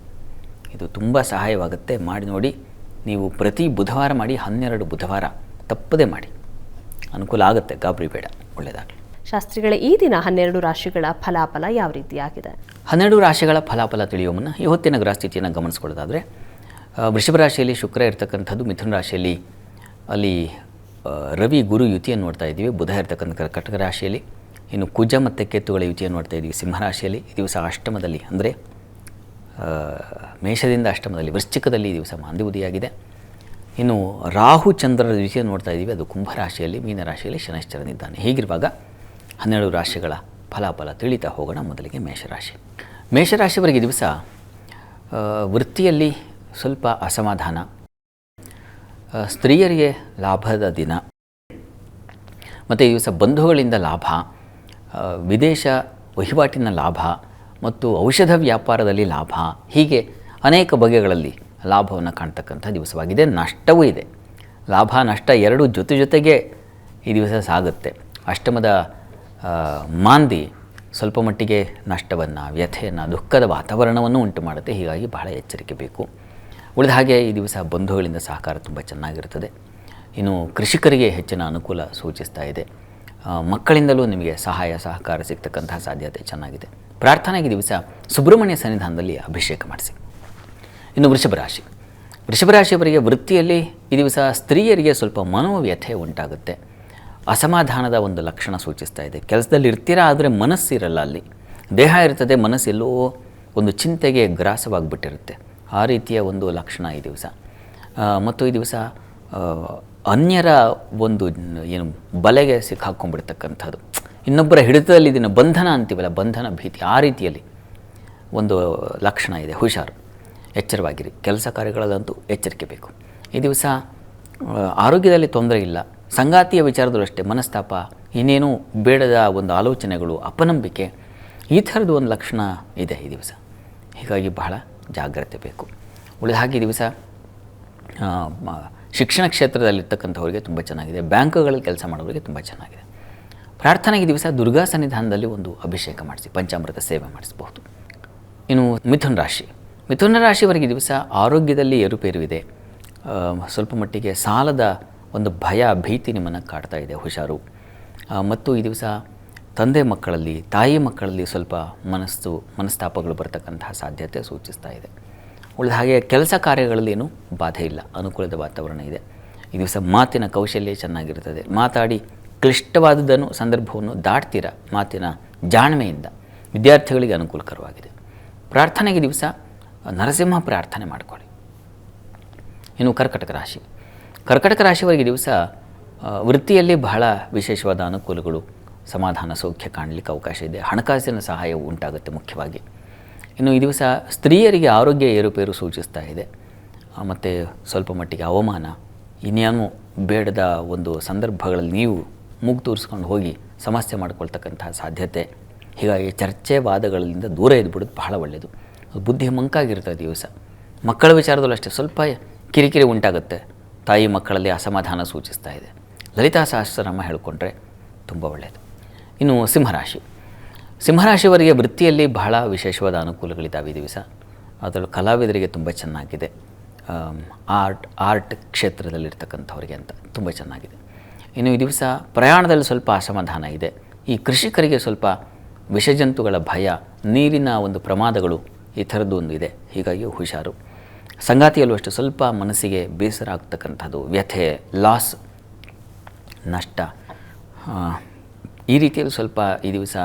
ಇದು ತುಂಬ ಸಹಾಯವಾಗುತ್ತೆ. ಮಾಡಿ ನೋಡಿ ನೀವು ಪ್ರತಿ ಬುಧವಾರ ಮಾಡಿ ಹನ್ನೆರಡು ಬುಧವಾರ ತಪ್ಪದೇ ಮಾಡಿ. ಅನುಕೂಲ ಆಗುತ್ತೆ ಗಾಬರಿ ಬೇಡ ಒಳ್ಳೆಯದಾಗಲಿ ಶಾಸ್ತ್ರಿಗಳ ಈ ದಿನ ಹನ್ನೆರಡು ರಾಶಿಗಳ ಫಲಾಫಲ ಯಾವ ರೀತಿಯಾಗಿದೆ? ಹನ್ನೆರಡು ರಾಶಿಗಳ ಫಲಾಫಲ ತಿಳಿಯುವ ಮುನ್ನ ಇವತ್ತಿನ ಹೊತ್ತಿನ ಗ್ರಹಸ್ಥಿತಿಯನ್ನು ಗಮನಿಸ್ಕೊಳ್ಳೋದಾದರೆ ವೃಷಭ ರಾಶಿಯಲ್ಲಿ ಶುಕ್ರ ಇರ್ತಕ್ಕಂಥದ್ದು ಮಿಥುನ ರಾಶಿಯಲ್ಲಿ ಅಲ್ಲಿ ರವಿ ಗುರು ಯುತಿಯನ್ನು ನೋಡ್ತಾ ಇದ್ದೀವಿ. ಬುಧ ಇರ್ತಕ್ಕಂಥ ಕರ್ಕಟಕ ರಾಶಿಯಲ್ಲಿ ಇನ್ನು ಕುಜ ಮತ್ತು ಕೆತ್ತುಗಳ ಯುತಿಯನ್ನು ನೋಡ್ತಾ ಇದ್ದೀವಿ. ಸಿಂಹರಾಶಿಯಲ್ಲಿ ಈ ದಿವಸ ಅಷ್ಟಮದಲ್ಲಿ ಅಂದರೆ ಮೇಷದಿಂದ ಅಷ್ಟಮದಲ್ಲಿ, ವೃಶ್ಚಿಕದಲ್ಲಿ ಈ ದಿವಸ ಮಾಂದಿವುದಿಯಾಗಿದೆ ಇನ್ನು ರಾಹು ಚಂದ್ರರ ವಿಷಯ ನೋಡ್ತಾ ಇದ್ದೀವಿ. ಅದು ಕುಂಭರಾಶಿಯಲ್ಲಿ ಮೀನರಾಶಿಯಲ್ಲಿ ಶನೈಶ್ಚರನಿದ್ದಾನೆ ಹೀಗಿರುವಾಗ ಹನ್ನೆರಡು ರಾಶಿಗಳ ಫಲಾಫಲ ತಿಳಿತಾ ಹೋಗೋಣ ಮೊದಲಿಗೆ ಮೇಷರಾಶಿ ಮೇಷರಾಶಿಯವರಿಗೆ ದಿವಸ ವೃತ್ತಿಯಲ್ಲಿ ಸ್ವಲ್ಪ ಅಸಮಾಧಾನ. ಸ್ತ್ರೀಯರಿಗೆ ಲಾಭದ ದಿನ. ಮತ್ತು ಈ ದಿವಸ ಬಂಧುಗಳಿಂದ ಲಾಭ. ವಿದೇಶ ವಹಿವಾಟಿನ ಲಾಭ. ಮತ್ತು ಔಷಧ ವ್ಯಾಪಾರದಲ್ಲಿ ಲಾಭ, ಹೀಗೆ ಅನೇಕ ಬಗೆಗಳಲ್ಲಿ ಲಾಭವನ್ನು ಕಾಣ್ತಕ್ಕಂಥ ದಿವಸವಾಗಿದೆ, ನಷ್ಟವೂ ಇದೆ. ಲಾಭ, ನಷ್ಟ ಎರಡು ಜೊತೆ ಜೊತೆಗೆ ಈ ದಿವಸ ಸಾಗುತ್ತೆ. ಅಷ್ಟಮದ ಮಾಂದಿ ಸ್ವಲ್ಪ ಮಟ್ಟಿಗೆ ನಷ್ಟವನ್ನು, ವ್ಯಥೆಯನ್ನು, ದುಃಖದ ವಾತಾವರಣವನ್ನು ಉಂಟು ಮಾಡುತ್ತೆ, ಹೀಗಾಗಿ ಬಹಳ ಎಚ್ಚರಿಕೆ ಬೇಕು. ಉಳಿದ ಹಾಗೆ ಈ ದಿವಸ ಬಂಧುಗಳಿಂದ ಸಹಕಾರ ತುಂಬ ಚೆನ್ನಾಗಿರುತ್ತದೆ. ಇನ್ನು ಕೃಷಿಕರಿಗೆ ಹೆಚ್ಚಿನ ಅನುಕೂಲ ಸೂಚಿಸ್ತಾ ಇದೆ. ಮಕ್ಕಳಿಂದಲೂ ನಿಮಗೆ ಸಹಾಯ, ಸಹಕಾರ ಸಿಗ್ತಕ್ಕಂತಹ ಸಾಧ್ಯತೆ ಚೆನ್ನಾಗಿದೆ. ಪ್ರಾರ್ಥನೆಗೆ ದಿವಸ ಸುಬ್ರಹ್ಮಣ್ಯ ಸನ್ನಿಧಾನದಲ್ಲಿ ಅಭಿಷೇಕ ಮಾಡಿಸಿ. ಇನ್ನು ವೃಷಭ ರಾಶಿ ವೃಷಭ ರಾಶಿಯವರಿಗೆ ವೃತ್ತಿಯಲ್ಲಿ ಈ ದಿವಸ ಸ್ತ್ರೀಯರಿಗೆ ಸ್ವಲ್ಪ ಮನೋವ್ಯಥೆ ಉಂಟಾಗುತ್ತೆ. ಅಸಮಾಧಾನದ ಒಂದು ಲಕ್ಷಣ ಸೂಚಿಸ್ತಾ ಇದೆ. ಕೆಲಸದಲ್ಲಿ ಇರ್ತೀರಾ ಆದರೆ ಮನಸ್ಸಿರಲ್ಲ ಅಲ್ಲಿ. ದೇಹ ಇರ್ತದೆ, ಮನಸ್ಸೆಲ್ಲೋ ಒಂದು ಚಿಂತೆಗೆ ಗ್ರಾಸವಾಗಿಬಿಟ್ಟಿರುತ್ತೆ. ಆ ರೀತಿಯ ಒಂದು ಲಕ್ಷಣ ಈ ದಿವಸ. ಮತ್ತು ಈ ದಿವಸ ಅನ್ಯರ ಒಂದು ಏನು ಬಲೆಗೆ ಸಿಕ್ಕಾಕೊಂಡ್ಬಿಡ್ತಕ್ಕಂಥದ್ದು. ಇನ್ನೊಬ್ಬರ ಹಿಡಿತದಲ್ಲಿ ಇದನ್ನು ಬಂಧನ ಅಂತೀವಲ್ಲ, ಬಂಧನ ಭೀತಿ, ಆ ರೀತಿಯಲ್ಲಿ ಒಂದು ಲಕ್ಷಣ ಇದೆ. ಹುಷಾರು, ಎಚ್ಚರವಾಗಿರಿ. ಕೆಲಸ ಕಾರ್ಯಗಳಲ್ಲಂತೂ ಎಚ್ಚರಿಕೆ ಬೇಕು. ಈ ದಿವಸ ಆರೋಗ್ಯದಲ್ಲಿ ತೊಂದರೆ ಇಲ್ಲ. ಸಂಗಾತಿಯ ವಿಚಾರದಲ್ಲೂ ಅಷ್ಟೇ, ಮನಸ್ತಾಪ, ಇನ್ನೇನು ಬೇಡದ ಒಂದು ಆಲೋಚನೆಗಳು, ಅಪನಂಬಿಕೆ, ಈ ಥರದ್ದು ಒಂದು ಲಕ್ಷಣ ಇದೆ ಈ ದಿವಸ. ಹೀಗಾಗಿ ಬಹಳ ಜಾಗ್ರತೆ ಬೇಕು. ಉಳಿದ ಹಾಗೆ ಈ ದಿವಸ ಶಿಕ್ಷಣ ಕ್ಷೇತ್ರದಲ್ಲಿರ್ತಕ್ಕಂಥವ್ರಿಗೆ ತುಂಬ ಚೆನ್ನಾಗಿದೆ. ಬ್ಯಾಂಕುಗಳಲ್ಲಿ ಕೆಲಸ ಮಾಡೋರಿಗೆ ತುಂಬ ಚೆನ್ನಾಗಿದೆ. ಪ್ರಾರ್ಥನೆಗೆ ದಿವಸ ದುರ್ಗಾ ಸನ್ನಿಧಾನದಲ್ಲಿ ಒಂದು ಅಭಿಷೇಕ ಮಾಡಿಸಿ, ಪಂಚಾಮೃತ ಸೇವೆ ಮಾಡಿಸಬಹುದು. ಇನ್ನು ಮಿಥುನ್ ರಾಶಿ. ಮಿಥುನ ರಾಶಿವರೆಗೆ ದಿವಸ ಆರೋಗ್ಯದಲ್ಲಿ ಏರುಪೇರು ಇದೆ ಸ್ವಲ್ಪ ಮಟ್ಟಿಗೆ ಸಾಲದ ಒಂದು ಭಯ, ಭೀತಿ ನಿಮ್ಮನ್ನು ಕಾಡ್ತಾ ಇದೆ, ಹುಷಾರು. ಮತ್ತು ಈ ದಿವಸ ತಂದೆ ಮಕ್ಕಳಲ್ಲಿ, ತಾಯಿ ಮಕ್ಕಳಲ್ಲಿ ಸ್ವಲ್ಪ ಮನಸ್ಸು, ಮನಸ್ತಾಪಗಳು ಬರ್ತಕ್ಕಂತಹ ಸಾಧ್ಯತೆ ಸೂಚಿಸ್ತಾ ಇದೆ. ಉಳಿದ ಹಾಗೆ ಕೆಲಸ ಕಾರ್ಯಗಳಲ್ಲಿ ಏನೂ ಬಾಧೆ ಇಲ್ಲ, ಅನುಕೂಲದ ವಾತಾವರಣ ಇದೆ. ಈ ದಿವಸ ಮಾತಿನ ಕೌಶಲ್ಯ ಚೆನ್ನಾಗಿರ್ತದೆ. ಮಾತಾಡಿ ಕ್ಲಿಷ್ಟವಾದದ್ದನ್ನು ಸಂದರ್ಭವನ್ನು ದಾಟ್ತೀರ ಮಾತಿನ ಜಾಣ್ಮೆಯಿಂದ ವಿದ್ಯಾರ್ಥಿಗಳಿಗೆ ಅನುಕೂಲಕರವಾಗಿದೆ. ಪ್ರಾರ್ಥನೆಗೆ ದಿವಸ ನರಸಿಂಹ ಪ್ರಾರ್ಥನೆ ಮಾಡಿಕೊಳ್ಳಿ. ಇನ್ನು ಕರ್ಕಟಕ ರಾಶಿ. ಕರ್ಕಟಕ ರಾಶಿಯವರಿಗೆ ದಿವಸ ವೃತ್ತಿಯಲ್ಲಿ ಬಹಳ ವಿಶೇಷವಾದ ಅನುಕೂಲಗಳು, ಸಮಾಧಾನ, ಸೌಖ್ಯ ಕಾಣಲಿಕ್ಕೆ ಅವಕಾಶ ಇದೆ. ಹಣಕಾಸಿನ ಸಹಾಯವು ಉಂಟಾಗುತ್ತೆ ಮುಖ್ಯವಾಗಿ. ಇನ್ನು ಈ ದಿವಸ ಸ್ತ್ರೀಯರಿಗೆ ಆರೋಗ್ಯ ಏರುಪೇರು ಸೂಚಿಸ್ತಾ ಇದೆ. ಮತ್ತು ಸ್ವಲ್ಪ ಮಟ್ಟಿಗೆ ಅವಮಾನ ಇನ್ನೇನು ಬೇಡದ ಒಂದು ಸಂದರ್ಭಗಳಲ್ಲಿ ನೀವು ಮೂಗು ತೂರಿಸ್ಕೊಂಡು ಹೋಗಿ ಸಮಸ್ಯೆ ಮಾಡ್ಕೊಳ್ತಕ್ಕಂತಹ ಸಾಧ್ಯತೆ. ಹೀಗಾಗಿ ಚರ್ಚೆ ವಾದಗಳಿಂದ ದೂರ ಇದ್ಬಿಡೋದು ಬಹಳ ಒಳ್ಳೆಯದು ಬುದ್ಧಿ ಮಂಕಾಗಿರ್ತದೆ ದಿವಸ. ಮಕ್ಕಳ ವಿಚಾರದಲ್ಲೂ ಅಷ್ಟೇ, ಸ್ವಲ್ಪ ಕಿರಿಕಿರಿ ಉಂಟಾಗುತ್ತೆ. ತಾಯಿ ಮಕ್ಕಳಲ್ಲಿ ಅಸಮಾಧಾನ ಸೂಚಿಸ್ತಾ ಇದೆ. ಲಲಿತಾ ಸಹಸ್ರನಾಮ ಹೇಳಿಕೊಂಡ್ರೆ ತುಂಬ ಒಳ್ಳೆಯದು ಇನ್ನು ಸಿಂಹರಾಶಿ. ಸಿಂಹರಾಶಿಯವರಿಗೆ ವೃತ್ತಿಯಲ್ಲಿ ಬಹಳ ವಿಶೇಷವಾದ ಅನುಕೂಲಗಳಿದ್ದಾವೆ ದಿವಸ. ಅದರಲ್ಲೂ ಕಲಾವಿದರಿಗೆ ತುಂಬ ಚೆನ್ನಾಗಿದೆ. ಆರ್ಟ್ ಆರ್ಟ್ ಕ್ಷೇತ್ರದಲ್ಲಿರ್ತಕ್ಕಂಥವ್ರಿಗೆ ಅಂತ ತುಂಬ ಚೆನ್ನಾಗಿದೆ. ಇನ್ನು ಈ ದಿವಸ ಪ್ರಯಾಣದಲ್ಲಿ ಸ್ವಲ್ಪ ಅಸಮಾಧಾನ ಇದೆ. ಈ ಕೃಷಿಕರಿಗೆ ಸ್ವಲ್ಪ ವಿಷಜಂತುಗಳ ಭಯ, ನೀರಿನ ಒಂದು ಪ್ರಮಾದಗಳು ಈ ಥರದ್ದು ಒಂದು ಇದೆ ಹೀಗಾಗಿ ಹುಷಾರು. ಸಂಗಾತಿಯಲ್ಲೂ ಅಷ್ಟು ಸ್ವಲ್ಪ ಮನಸ್ಸಿಗೆ ಬೇಸರ ಆಗ್ತಕ್ಕಂಥದ್ದು, ವ್ಯಥೆ, ಲಾಸ್, ನಷ್ಟ. ಈ ರೀತಿಯಲ್ಲಿ ಸ್ವಲ್ಪ ಈ ದಿವಸ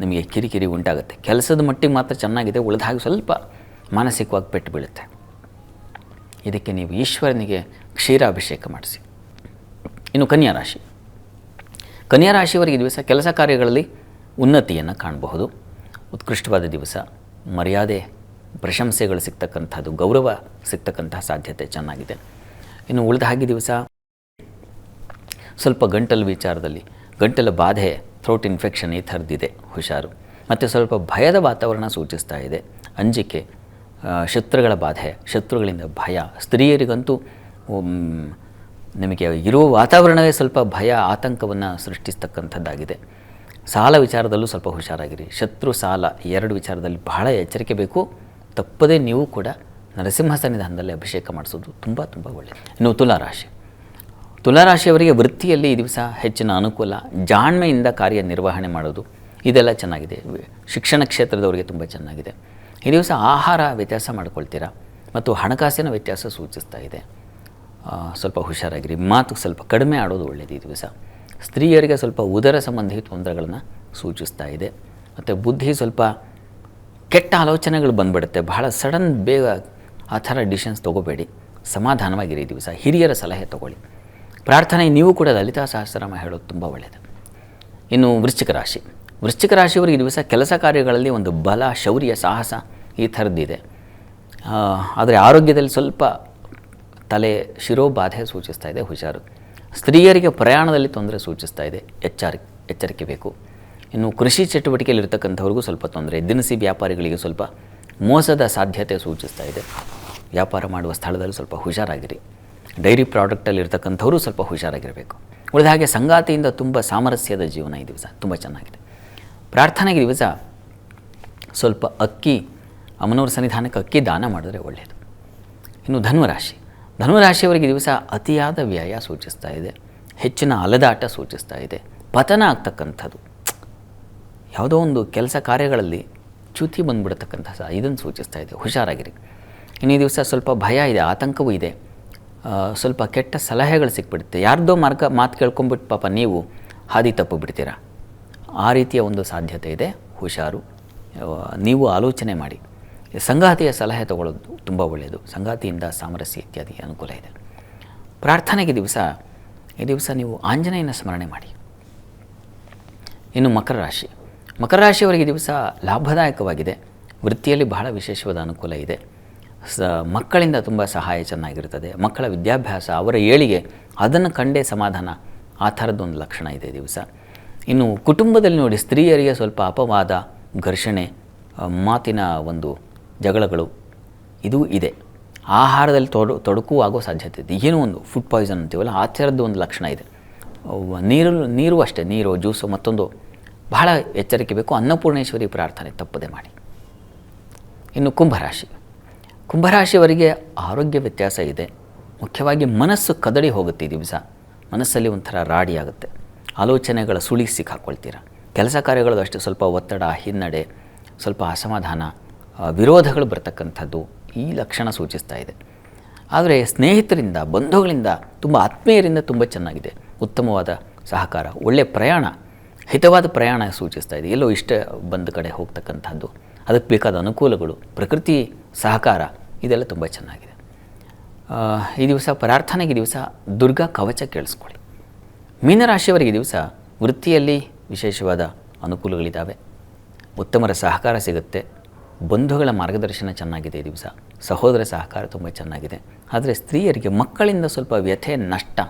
ನಿಮಗೆ ಕಿರಿಕಿರಿ ಉಂಟಾಗುತ್ತೆ. ಕೆಲಸದ ಮಟ್ಟಿಗೆ ಮಾತ್ರ ಚೆನ್ನಾಗಿದೆ, ಉಳಿದ ಸ್ವಲ್ಪ ಮಾನಸಿಕವಾಗಿ ಪೆಟ್ಟು ಬೀಳುತ್ತೆ. ಇದಕ್ಕೆ ನೀವು ಈಶ್ವರನಿಗೆ ಕ್ಷೀರಾಭಿಷೇಕ ಮಾಡಿಸಿ. ಇನ್ನು ಕನ್ಯಾ ರಾಶಿ. ಕನ್ಯಾ ರಾಶಿಯವರಿಗೆ ದಿವಸ ಕೆಲಸ ಕಾರ್ಯಗಳಲ್ಲಿ ಉನ್ನತಿಯನ್ನು ಕಾಣಬಹುದು. ಉತ್ಕೃಷ್ಟವಾದ ದಿವಸ, ಮರ್ಯಾದೆ, ಪ್ರಶಂಸೆಗಳು ಸಿಗ್ತಕ್ಕಂಥದ್ದು, ಗೌರವ ಸಿಗ್ತಕ್ಕಂತಹ ಸಾಧ್ಯತೆ ಚೆನ್ನಾಗಿದೆ. ಇನ್ನು ಉಳಿದ ಹಾಗೆ ದಿವಸ, ಸ್ವಲ್ಪ ಗಂಟಲು ವಿಚಾರದಲ್ಲಿ, ಗಂಟಲು ಬಾಧೆ ಥ್ರೋಟ್ ಇನ್ಫೆಕ್ಷನ್ ಈ ಥರದ್ದಿದೆ, ಹುಷಾರು. ಮತ್ತು ಸ್ವಲ್ಪ ಭಯದ ವಾತಾವರಣ ಸೂಚಿಸ್ತಾ ಇದೆ. ಅಂಜಿಕೆ ಶತ್ರುಗಳ ಬಾಧೆ, ಶತ್ರುಗಳಿಂದ ಭಯ, ಸ್ತ್ರೀಯರಿಗಂತೂ ನಿಮಗೆ ಇರುವ ವಾತಾವರಣವೇ ಸ್ವಲ್ಪ ಭಯ, ಆತಂಕವನ್ನು ಸೃಷ್ಟಿಸ್ತಕ್ಕಂಥದ್ದಾಗಿದೆ. ಸಾಲ ವಿಚಾರದಲ್ಲೂ ಸ್ವಲ್ಪ ಹುಷಾರಾಗಿರಿ. ಶತ್ರು ಸಾಲ ಎರಡು ವಿಚಾರದಲ್ಲಿ ಬಹಳ ಎಚ್ಚರಿಕೆ ಬೇಕು. ತಪ್ಪದೇ ನೀವು ಕೂಡ ನರಸಿಂಹ ಸನ್ನಿಧಾನದಲ್ಲಿ ಅಭಿಷೇಕ ಮಾಡಿಸೋದು ತುಂಬ ತುಂಬ ಒಳ್ಳೆಯದು ಇನ್ನು ತುಲಾರಾಶಿ ತುಲಾರಾಶಿಯವರಿಗೆ ವೃತ್ತಿಯಲ್ಲಿ ಈ ದಿವಸ ಹೆಚ್ಚಿನ ಅನುಕೂಲ, ಜಾಣ್ಮೆಯಿಂದ ಕಾರ್ಯನಿರ್ವಹಣೆ ಮಾಡೋದು, ಇದೆಲ್ಲ ಚೆನ್ನಾಗಿದೆ. ಶಿಕ್ಷಣ ಕ್ಷೇತ್ರದವರಿಗೆ ತುಂಬ ಚೆನ್ನಾಗಿದೆ. ಈ ದಿವಸ ಆಹಾರ ವ್ಯತ್ಯಾಸ ಮಾಡ್ಕೊಳ್ತೀರಾ? ಮತ್ತು ಹಣಕಾಸಿನ ವ್ಯತ್ಯಾಸ ಸೂಚಿಸ್ತಾ ಇದೆ. ಸ್ವಲ್ಪ ಹುಷಾರಾಗಿರಿ. ಮಾತು ಸ್ವಲ್ಪ ಕಡಿಮೆ ಆಡೋದು ಒಳ್ಳೆಯದು ಈ ದಿವಸ. ಸ್ತ್ರೀಯರಿಗೆ ಸ್ವಲ್ಪ ಉದರ ಸಂಬಂಧಿ ತೊಂದರೆಗಳನ್ನು ಸೂಚಿಸ್ತಾ ಇದೆ. ಮತ್ತು ಬುದ್ಧಿ ಸ್ವಲ್ಪ ಕೆಟ್ಟ ಆಲೋಚನೆಗಳು ಬಂದ್ಬಿಡುತ್ತೆ. ಬಹಳ ಸಡನ್ ಬೇಗ ಆ ಥರ ಡಿಸಿಷನ್ಸ್ ತೊಗೋಬೇಡಿ. ಸಮಾಧಾನವಾಗಿರಿ ದಿವಸ. ಹಿರಿಯರ ಸಲಹೆ ತಗೊಳ್ಳಿ. ಪ್ರಾರ್ಥನೆ ನೀವು ಕೂಡ ಲಲಿತಾ ಸಹಸ್ರನಾಮ ಹೇಳೋದು ತುಂಬ ಒಳ್ಳೆಯದು ಇನ್ನು ವೃಶ್ಚಿಕ ರಾಶಿ. ವೃಶ್ಚಿಕ ರಾಶಿಯವರಿಗೆ ಈ ದಿವಸ ಕೆಲಸ ಕಾರ್ಯಗಳಲ್ಲಿ ಒಂದು ಬಲ, ಶೌರ್ಯ, ಸಾಹಸ ಈ ಥರದ್ದಿದೆ. ಆದರೆ ಆರೋಗ್ಯದಲ್ಲಿ ಸ್ವಲ್ಪ ತಲೆ ಶಿರೋಬಾಧೆ ಸೂಚಿಸ್ತಾ ಇದೆ, ಹುಷಾರು. ಸ್ತ್ರೀಯರಿಗೆ ಪ್ರಯಾಣದಲ್ಲಿ ತೊಂದರೆ ಸೂಚಿಸ್ತಾ ಇದೆ, ಎಚ್ಚರ, ಎಚ್ಚರಿಕೆ ಬೇಕು. ಇನ್ನು ಕೃಷಿ ಚಟುವಟಿಕೆಯಲ್ಲಿ ಇರ್ತಕ್ಕಂಥವ್ರಿಗೂ ಸ್ವಲ್ಪ ತೊಂದರೆ, ದಿನಸಿ ವ್ಯಾಪಾರಿಗಳಿಗೆ ಸ್ವಲ್ಪ ಮೋಸದ ಸಾಧ್ಯತೆ ಸೂಚಿಸ್ತಾ ಇದೆ. ವ್ಯಾಪಾರ ಮಾಡುವ ಸ್ಥಳದಲ್ಲಿ ಸ್ವಲ್ಪ ಹುಷಾರಾಗಿರಿ. ಡೈರಿ ಪ್ರಾಡಕ್ಟಲ್ಲಿ ಇರತಕ್ಕಂಥವ್ರು ಸ್ವಲ್ಪ ಹುಷಾರಾಗಿರಬೇಕು. ಉಳಿದ ಹಾಗೆ ಸಂಗಾತಿಯಿಂದ ತುಂಬ ಸಾಮರಸ್ಯದ ಜೀವನ ಈ ದಿವಸ, ತುಂಬ ಚೆನ್ನಾಗಿದೆ. ಪ್ರಾರ್ಥನೆಗೆ ದಿವಸ ಸ್ವಲ್ಪ ಅಕ್ಕಿ, ಅಮ್ಮನವ್ರ ಸನ್ನಿಧಾನಕ್ಕೆ ಅಕ್ಕಿ ದಾನ ಮಾಡಿದ್ರೆ ಒಳ್ಳೆಯದು ಇನ್ನು ಧನುರಾಶಿ ಧನುರಾಶಿಯವರಿಗೆ ದಿವಸ ಅತಿಯಾದ ವ್ಯಯ ಸೂಚಿಸ್ತಾ ಇದೆ. ಹೆಚ್ಚಿನ ಅಲೆದಾಟ ಸೂಚಿಸ್ತಾ ಇದೆ. ಪತನ ಆಗ್ತಕ್ಕಂಥದ್ದು. ಯಾವುದೋ ಒಂದು ಕೆಲಸ ಕಾರ್ಯಗಳಲ್ಲಿ ಚ್ಯುತಿ ಬಂದ್ಬಿಡತಕ್ಕಂಥ ಸಹ ಇದನ್ನು ಸೂಚಿಸ್ತಾ ಇದೆ. ಹುಷಾರಾಗಿರಿ. ಇನ್ನು ದಿವಸ ಸ್ವಲ್ಪ ಭಯ ಇದೆ, ಆತಂಕವೂ ಇದೆ. ಸ್ವಲ್ಪ ಕೆಟ್ಟ ಸಲಹೆಗಳು ಸಿಕ್ಬಿಡುತ್ತೆ. ಯಾರ್ದೋ ಮಾರ್ಗ ಮಾತು ಕೇಳ್ಕೊಂಬಿಟ್ಟು ಪಾಪ ನೀವು ಹಾದಿ ತಪ್ಪು ಬಿಡ್ತೀರಾ ಆ ರೀತಿಯ ಒಂದು ಸಾಧ್ಯತೆ ಇದೆ. ಹುಷಾರು. ನೀವು ಆಲೋಚನೆ ಮಾಡಿ. ಸಂಗಾತಿಯ ಸಲಹೆ ತಗೊಳ್ಳೋದು ತುಂಬ ಒಳ್ಳೆಯದು. ಸಂಗಾತಿಯಿಂದ ಸಾಮರಸ್ಯ ಇತ್ಯಾದಿ ಅನುಕೂಲ ಇದೆ. ಪ್ರಾರ್ಥನೆಗೆ ದಿವಸ, ಈ ದಿವಸ ನೀವು ಆಂಜನೇಯನ ಸ್ಮರಣೆ ಮಾಡಿ. ಇನ್ನು ಮಕರ ರಾಶಿ. ಮಕರ ರಾಶಿಯವರಿಗೆ ದಿವಸ ಲಾಭದಾಯಕವಾಗಿದೆ. ವೃತ್ತಿಯಲ್ಲಿ ಬಹಳ ವಿಶೇಷವಾದ ಅನುಕೂಲ ಇದೆ. ಸ, ಮಕ್ಕಳಿಂದ ತುಂಬ ಸಹಾಯ ಚೆನ್ನಾಗಿರ್ತದೆ ಮಕ್ಕಳ ವಿದ್ಯಾಭ್ಯಾಸ, ಅವರ ಏಳಿಗೆ ಅದನ್ನು ಕಂಡೇ ಸಮಾಧಾನ. ಆ ಥರದ್ದೊಂದು ಲಕ್ಷಣ ಇದೆ ದಿವಸ. ಇನ್ನು ಕುಟುಂಬದಲ್ಲಿ ನೋಡಿ ಸ್ತ್ರೀಯರಿಗೆ ಸ್ವಲ್ಪ ಅಪವಾದ, ಘರ್ಷಣೆ ಮಾತಿನ ಒಂದು ಜಗಳಗಳು ಇದು ಇದೆ. ಆಹಾರದಲ್ಲಿ ತೊಡ ತೊಡಕು ಆಗೋ ಸಾಧ್ಯತೆ ಇದೆ. ಏನೋ ಒಂದು ಫುಡ್ ಪಾಯ್ಸನ್ ಅಂತೀವಲ್ಲ, ಆ ಥರದ್ದು ಒಂದು ಲಕ್ಷಣ ಇದೆ. ನೀರು ನೀರು ಅಷ್ಟೇ, ನೀರು, ಜ್ಯೂಸು, ಮತ್ತೊಂದು ಬಹಳ ಎಚ್ಚರಿಕೆ ಬೇಕು. ಅನ್ನಪೂರ್ಣೇಶ್ವರಿ ಪ್ರಾರ್ಥನೆ ತಪ್ಪದೆ ಮಾಡಿ. ಇನ್ನು ಕುಂಭರಾಶಿ. ಕುಂಭರಾಶಿಯವರಿಗೆ ಆರೋಗ್ಯ ವ್ಯತ್ಯಾಸ ಇದೆ. ಮುಖ್ಯವಾಗಿ ಮನಸ್ಸು ಕದಡಿ ಹೋಗುತ್ತೆ ಈ ದಿವಸ. ಮನಸ್ಸಲ್ಲಿ ಒಂಥರ ರಾಡಿ ಆಗುತ್ತೆ. ಆಲೋಚನೆಗಳ ಸುಳಿ ಸಿಕ್ಕಾಕೊಳ್ತೀರ. ಕೆಲಸ ಕಾರ್ಯಗಳದ್ದು ಅಷ್ಟೇ, ಸ್ವಲ್ಪ ಒತ್ತಡ, ಹಿನ್ನಡೆ, ಸ್ವಲ್ಪ ಅಸಮಾಧಾನ ವಿರೋಧಗಳು ಬರ್ತಕ್ಕಂಥದ್ದು ಈ ಲಕ್ಷಣ ಸೂಚಿಸ್ತಾ ಇದೆ. ಆದರೆ ಸ್ನೇಹಿತರಿಂದ, ಬಂಧುಗಳಿಂದ ತುಂಬ ಆತ್ಮೀಯರಿಂದ ತುಂಬ ಚೆನ್ನಾಗಿದೆ. ಉತ್ತಮವಾದ ಸಹಕಾರ ಒಳ್ಳೆಯ ಪ್ರಯಾಣ, ಹಿತವಾದ ಪ್ರಯಾಣ ಸೂಚಿಸ್ತಾ ಇದೆ. ಎಲ್ಲೋ ಇಷ್ಟ ಬಂದ ಕಡೆ ಹೋಗ್ತಕ್ಕಂಥದ್ದು. ಅದಕ್ಕೆ ಬೇಕಾದ ಅನುಕೂಲಗಳು, ಪ್ರಕೃತಿ ಸಹಕಾರ, ಇದೆಲ್ಲ ತುಂಬ ಚೆನ್ನಾಗಿದೆ. ಈ ದಿವಸ ಪ್ರಾರ್ಥನೆಗೆ ದಿವಸ ದುರ್ಗಾ ಕವಚ ಕೇಳಿಸ್ಕೊಳ್ಳಿ. ಮೀನರಾಶಿಯವರಿಗೆ ದಿವಸ ವೃತ್ತಿಯಲ್ಲಿ ವಿಶೇಷವಾದ ಅನುಕೂಲಗಳಿದ್ದಾವೆ ಉತ್ತಮರ ಸಹಕಾರ ಸಿಗುತ್ತೆ. ಬಂಧುಗಳ ಮಾರ್ಗದರ್ಶನ ಚೆನ್ನಾಗಿದೆ ಈ ದಿವಸ. ಸಹೋದರ ಸಹಕಾರ ತುಂಬ ಚೆನ್ನಾಗಿದೆ. ಆದರೆ ಸ್ತ್ರೀಯರಿಗೆ ಮಕ್ಕಳಿಂದ ಸ್ವಲ್ಪ ವ್ಯಥೆ, ನಷ್ಟ,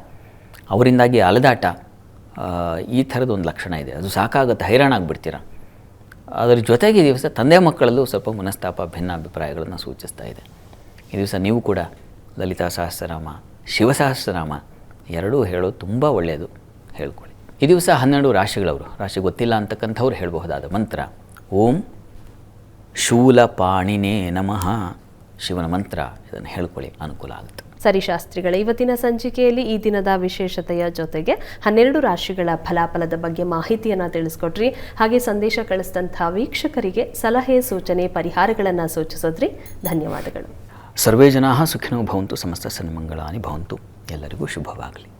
ಅವರಿಂದಾಗಿ ಅಲದಾಟ ಈ ಥರದ ಒಂದು ಲಕ್ಷಣ ಇದೆ. ಅದು ಸಾಕಾಗುತ್ತೆ ಹೈರಾಣಾಗ್ಬಿಡ್ತೀರ ಅದರ ಜೊತೆಗೆ ಈ ದಿವಸ ತಂದೆ ಮಕ್ಕಳಲ್ಲೂ ಸ್ವಲ್ಪ ಮನಸ್ತಾಪ ಭಿನ್ನಾಭಿಪ್ರಾಯಗಳನ್ನು ಸೂಚಿಸ್ತಾ ಇದೆ. ಈ ದಿವಸ ನೀವು ಕೂಡ ಲಲಿತಾ ಸಹಸ್ರನಾಮ ಶಿವಸಹಸ್ರನಾಮ ಎರಡೂ ಹೇಳೋದು ತುಂಬ ಒಳ್ಳೆಯದು. ಹೇಳ್ಕೊಳ್ಳಿ. ಈ ದಿವಸ ಹನ್ನೆರಡು ರಾಶಿಗಳವರು, ರಾಶಿ ಗೊತ್ತಿಲ್ಲ ಅಂತಕ್ಕಂಥವ್ರು ಹೇಳಬಹುದಾದ ಮಂತ್ರ, ಓಂ ಶೂಲಪಾಣಿನೇ ನಮಃ. ಶಿವನ ಮಂತ್ರ ಇದನ್ನು ಹೇಳ್ಕೊಳ್ಳಿ ಅನುಕೂಲ ಆಗುತ್ತೆ. ಸರಿ ಶಾಸ್ತ್ರಿಗಳ ಇವತ್ತಿನ ಸಂಚಿಕೆಯಲ್ಲಿ ಈ ದಿನದ ವಿಶೇಷತೆಯ ಜೊತೆಗೆ ಹನ್ನೆರಡು ರಾಶಿಗಳ ಫಲಾಫಲದ ಬಗ್ಗೆ ಮಾಹಿತಿಯನ್ನು ತಿಳಿಸ್ಕೊಟ್ರಿ. ಹಾಗೆ ಸಂದೇಶ ಕಳಿಸಿದಂಥ ವೀಕ್ಷಕರಿಗೆ ಸಲಹೆ ಸೂಚನೆ ಪರಿಹಾರಗಳನ್ನು ಸೂಚಿಸೋದ್ರಿ. ಧನ್ಯವಾದಗಳು. ಸರ್ವೇ ಜನಾ ಸುಖಿನೋ ಭವಂತು ಸಮಸ್ತ ಸನ್ಮಂಗಳಾನಿ ಭವಂತು. ಎಲ್ಲರಿಗೂ ಶುಭವಾಗಲಿ.